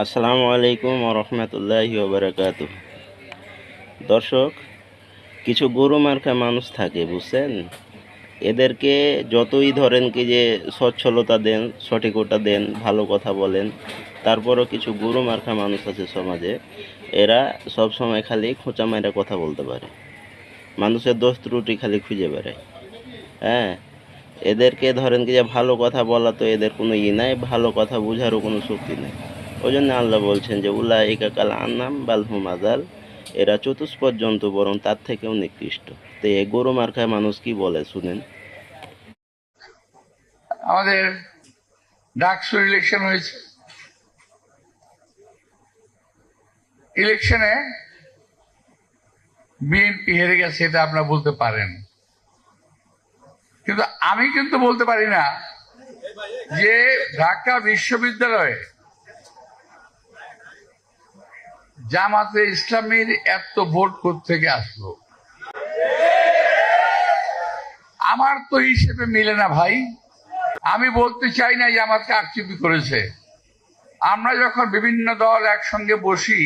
আসসালামু আলাইকুম রহমতুল্লাহি বারাকাত দর্শক, কিছু গরু মার্কা মানুষ থাকে, বুঝছেন? এদেরকে যতই ধরেন কি যে সচ্ছলতা দেন সঠিকতা দেন, ভালো কথা বলেন, তারপরও কিছু গরু মার্কা মানুষ আছে সমাজে, এরা সব সময় খালি খোঁচা মাইরা কথা বলতে পারে। মানুষের দোষ ত্রুটি খালি খুঁজে বেড়ায়। হ্যাঁ এদেরকে ধরেন কি যে ভালো কথা বলা তো এদের কোনো ই নাই, ভালো কথা বোঝারও কোনো শক্তি নেই। ওই জন্য আল্লাহ বলছেন যে উল্লাহ একাকাল আন্নাম বালহুম আজাল এরা চতুষ্পদ জন্তু, বরং তার থেকেও নিকৃষ্ট। তো এই গরু মার্কায় মানুষ কি বলে, শুনেন। আমাদের ডাকসু ইলেকশন হয়েছে। ইলেকশনে বিএনপি হেরে গেছে, এটা আপনারা বলতে পারেন। কিন্তু আমি কিন্তু বলতে পারি না যে ঢাকা বিশ্ববিদ্যালয়ে জামাতে ইসলামীর এত ভোট থেকে আসলো? আমার তো হিসেবে মিলে না ভাই। আমি বলতে চাই না যে আমাকে করেছে। আমরা যখন বিভিন্ন দল একসঙ্গে বসি,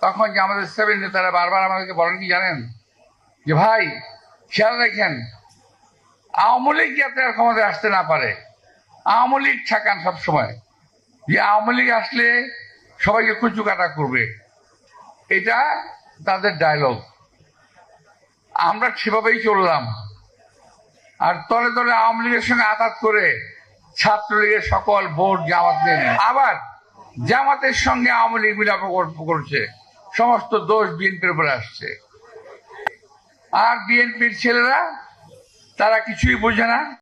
তখন যে আমাদের সেভেন নেতারা বারবার আমাদেরকে বলেন কি জানেন? যে ভাই, খেয়াল রাখেন, আওয়ামী লীগ যাতে আর ক্ষমতায় আসতে না পারে, আওয়ামী লীগ ঠেকান সবসময়। যে আওয়ামী লীগ আসলে সবাইকে কুচু কাটা করবে। এটা তাদের ডায়লগ আমরা সেভাবেই চললাম। আর তলে তলে আওয়ামী লীগের সঙ্গে আঘাত করে ছাত্রলীগের সকল ভোট জামাত আবার জামাতের সঙ্গে আওয়ামী লীগ মিলাপ করছে। সমস্ত দোষ বিএনপির উপরে আসছে। আর বিএনপির ছেলেরা, তারা কিছুই বোঝে না।